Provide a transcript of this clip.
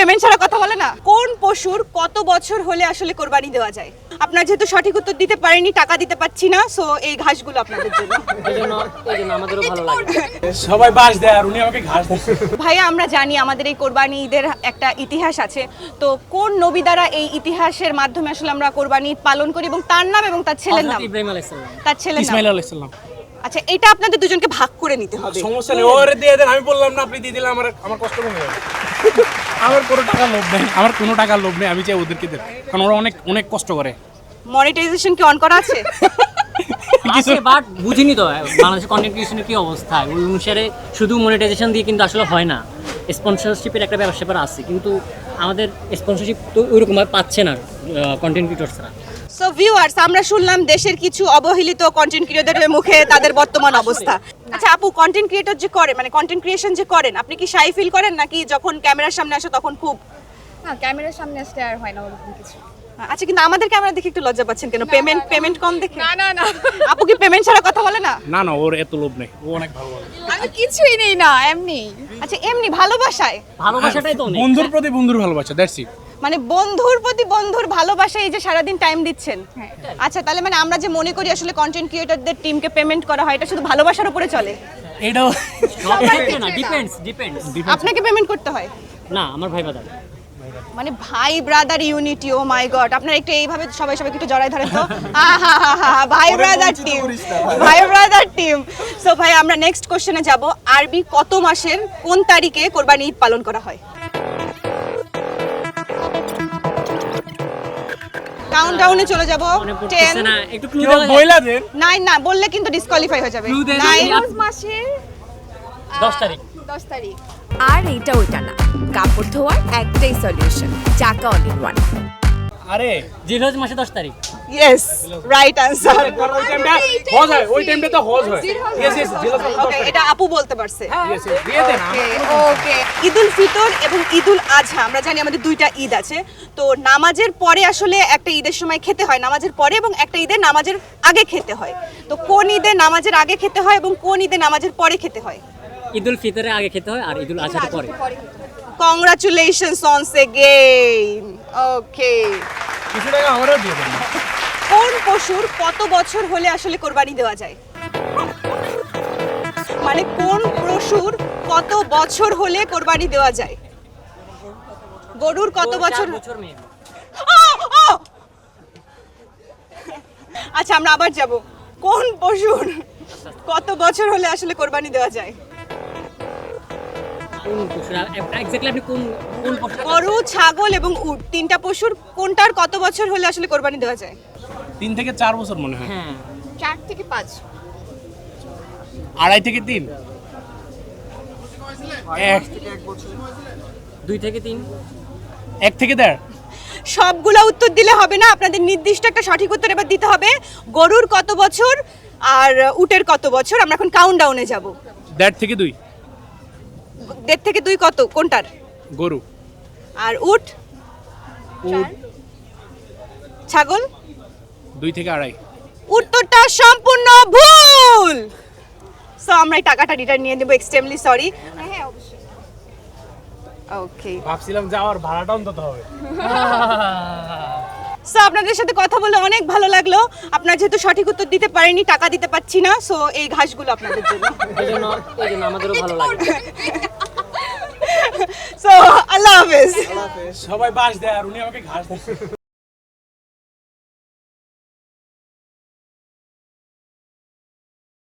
Payment ছাড়া কথা বলে না? কোন পশুর কত বছর হলে আসলে কোরবানি দেওয়া যায়? আপনার যেহেতু সঠিক উত্তর দিতে পারেনি টাকা দিতে পারছি না সো এই ঘাসগুলো আপনাদের জন্য। আমাদেরও ভালো লাগে সবাই বাস দেয় আর উনি আমাকে ঘাস ভাইয়া আমরা জানি আমাদের এই কোরবানি ঈদের একটা ইতিহাস আছে। তো কোন নবী দ্বারা এই ইতিহাসের মাধ্যমে আসলে আমরা কোরবানি পালন করি এবং তার নাম এবং তার ছেলের নাম? ইব্রাহিম আলাইহিস সালাম। তার ছেলের নাম। ইসমাইল আলাইসাল্লাম আচ্ছা এটা আপনাদের দুজনকে ভাগ করে নিতে হবে। সমস্যা নেই ওরে দিয়ে দেন আমি বললাম না আপনি দিয়ে দিলে আমার আমার কষ্ট কমে যাবে। আমার কোনো টাকা লোভ নেই আমার কোনো টাকার লোভ নেই আমি চাই ওদেরকে দেব। কারণ ওরা অনেক অনেক কষ্ট করে। মনিটাইজেশন কি অন করা আছে? আছে বাট বুঝিনি তো বাংলাদেশের কন্টেন্ট ক্রিয়েশনের কি অবস্থা? ওই অনুসারে শুধু মনিটাইজেশন দিয়ে কিন্তু আসলে হয় না। স্পন্সরশিপের একটা ব্যবসা আছে কিন্তু আমাদের স্পন্সরশিপ তো ওইরকম ভাবে পাচ্ছে না কন্টেন্ট ক্রিয়েটরসরা সো ভিউয়ার্স আমরা শুনলাম দেশের কিছু অবহেলিত কন্টেন্ট ক্রিয়েটরদের মুখে তাদের বর্তমান অবস্থা। আচ্ছা আপু কন্টেন্ট ক্রিয়েটর যে করে মানে কন্টেন্ট ক্রিয়েশন যে করেন আপনি কি শাই ফিল করেন নাকি যখন ক্যামেরার সামনে আসে তখন খুব না ক্যামেরার সামনে আসলে আর হয় না ওরকম কিছু। আচ্ছা কিন্তু আমাদের ক্যামেরা দেখে একটু লজ্জা পাচ্ছেন কেন? পেমেন্ট পেমেন্ট কম দেখে? না না না। আপু কি পেমেন্ট ছাড়া কথা বলে না? না না ওর এত লোভ নেই। ও অনেক ভালো আমি কিছুই নেই না এমনি। আচ্ছা এমনি ভালোবাসায়? ভালোবাসাটাই তো বন্ধুর প্রতি বন্ধুর ভালোবাসা দ্যাটস ইট মানে বন্ধুর প্রতি বন্ধুর ভালোবাসা এই যে সারাদিন টাইম দিচ্ছেন। হ্যাঁ। আচ্ছা তাহলে মানে আমরা যে মনে করি আসলে কন্টেন্ট ক্রিয়েটরদের টিমকে পেমেন্ট করা হয় এটা শুধু ভালোবাসার উপরে চলে? এটাও সব ক্ষেত্রে না ডিপেন্ডস ডিপেন্ডস আপনাকে পেমেন্ট করতে হয়? না আমার ভাই বাদা মানে ভাই brother unity oh my god আপনারা একটু এইভাবে সবাই সবাই একটু জড়াই ধরেন তো। ভাই ব্রাদার টিম ভাই। ব্রাদার টিম সো ভাই আমরা নেক্সট কোশ্চেনে যাব। আরবি কত মাসের কোন তারিখে কোরবানি ঈদ পালন করা হয়? কাউন্টডাউনে চলে যাব। মনে 10 না একটু ক্লু দেন বইলা দেন। নাই না বললে কিন্তু ডিসকোয়ালিফাই হয়ে যাবে। নাই দেন। নাই রোজ মাসের 10 তারিখ। দশ তারিখ। আর এটা ওইটা না। কাপড় ধোয়ার একটাই সলিউশন চাকা অল ইন ওয়ান আরে জিলহজ মাসে 10 তারিখ। ইয়েস রাইট আনসার ওই টাইমটা হজ হয় ওই টাইমটা তো হজ হয়। ইয়েস ইয়েস জিলাস ওকে এটা আপু বলতে পারছে। ইয়েস দিয়ে দেন ওকে ঈদুল ফিতর এবং ঈদুল আজহা আমরা জানি আমাদের দুইটা ঈদ আছে। তো নামাজের পরে আসলে একটা ঈদের সময় খেতে হয় নামাজের পরে এবং একটা ঈদে নামাজের আগে খেতে হয়। তো কোন ঈদে নামাজের আগে খেতে হয় এবং কোন ঈদে নামাজের পরে খেতে হয়? ঈদুল ফিতরে আগে খেতে হয় আর ঈদুল আজহার পরে। কংগ্রাচুলেশনস অনস এগেইন ওকে কিছু টাকা আমারও দিয়ে দেন কোন পশুর কত বছর হলে আসলে কোরবানি দেওয়া যায়? মানে কোন পশুর কত বছর হলে কোরবানি দেওয়া যায়? গরুর কত বছর! আচ্ছা আমরা আবার যাব। কোন পশুর কত বছর হলে আসলে কোরবানি দেওয়া যায়? কোন পশু? এক্স্যাক্টলি আপনি কোন কোন পশু? গরু ছাগল এবং উট তিনটা পশুর কোনটার কত বছর হলে আসলে কোরবানি দেওয়া যায়? তিন থেকে চার বছর মনে হয়। হ্যাঁ। চার থেকে পাঁচ। আড়াই থেকে তিন? এক। দুই থেকে তিন? এক থেকে দেড়? সবগুলা উত্তর দিলে হবে না আপনাদের নির্দিষ্ট একটা সঠিক উত্তর এবার দিতে হবে। গরুর কত বছর আর উটের কত বছর? আমরা এখন কাউন্ট ডাউনে যাব। দেড় থেকে দুই? দেড় থেকে দুই কত? কোনটার? গরু। আর উট? উট। ছাগল? দুই থেকে আড়াই। উত্তরটা সম্পূর্ণ ভুল! সো আমরা এই টাকাটা রিটার্ন নিয়ে নেব এক্সট্রিমলি সরি হ্যাঁ অবশ্যই। ওকে ভাবছিলাম যাওয়ার ভাড়াটা অন্তত হবে। সো আপনাদের সাথে কথা বলে অনেক ভালো লাগল। আপনার যেহেতু সঠিক উত্তর দিতে পারেনি টাকা দিতে পারছি না সো এই ঘাসগুলো আপনাদের জন্য। আমাদেরও ভালো লাগে। সো আল্লাহ হাফেজ। সবাই বাস দেয় আর উনি আমাকে ঘাস দিচ্ছে